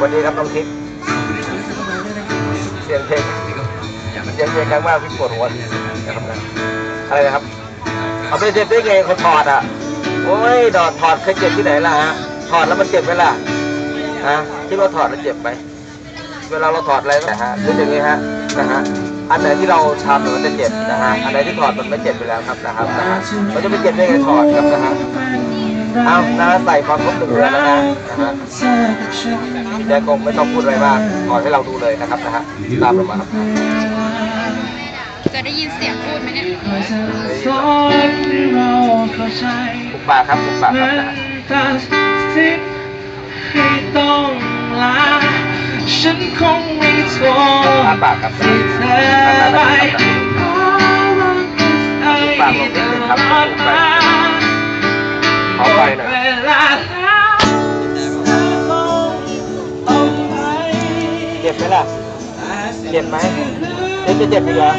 วันนี้ครับน้องทิพย์เสียงเพลงเสียงเพลงครั้งมากพี่ปวดหัวนะครับอะไรนะครับเอาไปเจ็บได้ไงเขาถอดอะโอ้ยดอดถอดเคยเจ็บที่ไหนล่ะฮะถอดแล้วมันเจ็บไหมล่ะฮะคิดว่าถอดแล้วเจ็บไหมเวลาเราถอดอะไรนะฮะคืออย่างนี้ฮะนะฮะอันไหนที่เราทำมันจะเจ็บนะฮะอันไหนที่ถอดมันไม่เจ็บไปแล้วครับนะครับนะฮะมันจะไม่เจ็บได้ไงถอดครับนะฮะ เอานะใส่ความครบหนึ่งเดือนแล้วนะนะฮะพี่แจ๊คคงไม่ต้องพูดอะไรมากถอดให้เราดูเลยนะครับนะฮะตามเรามาครับจะได้ยินเสียงพูดไหมเนี่ยสอนเราเข้าใจปุกปากครับปุกปากครับมันนะฮะตัดสินให้ต้องลาฉันคงไม่โทษอ้าปากครับที่เธอไปเพราะว่าไอ้เดินผ่านมาข บไหมล่ะ เจ็บไหมเจ็บจะเจ็บอีกเหรอ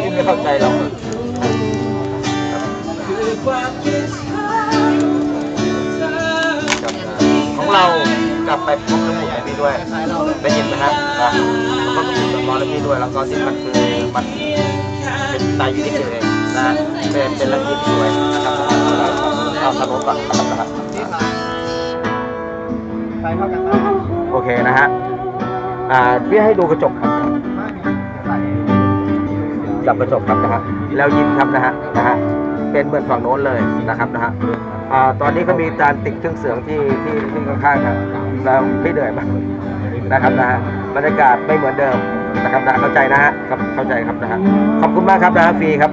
พี่ไม่เข้าใจหรอกคือควาเธอของเรากลับไปพบสมุดให้พี่ด้วยได้ยินไหมฮะนะแล้วก็สมุดกับน้องให้พี่ด้วย แล้วก็ที่มันคือมันเป็นตายอยู่ที่เองนะเป็นเป็นลักษณะสวยนะครับเอาสนุกก่อนนะครับโอเคนะฮะ อ่าพี่ให้ดูกระจกครับจับกระจกครับนะฮะแล้วยิ้มครับนะฮะนะฮะเป็นเหมือนฝั่งโน้นเลยนะครับนะฮะอ่าตอนนี้ก็มีการติดเครื่องเสียงที่ที่ที่ข้างๆครับแล้วพี่เหนื่อยมากนะครับนะฮะบรรยากาศไม่เหมือนเดิมนะครับนะเข้าใจนะฮะครับเข้าใจครับนะฮะขอบคุณมากครับนะฮะฟรีครับ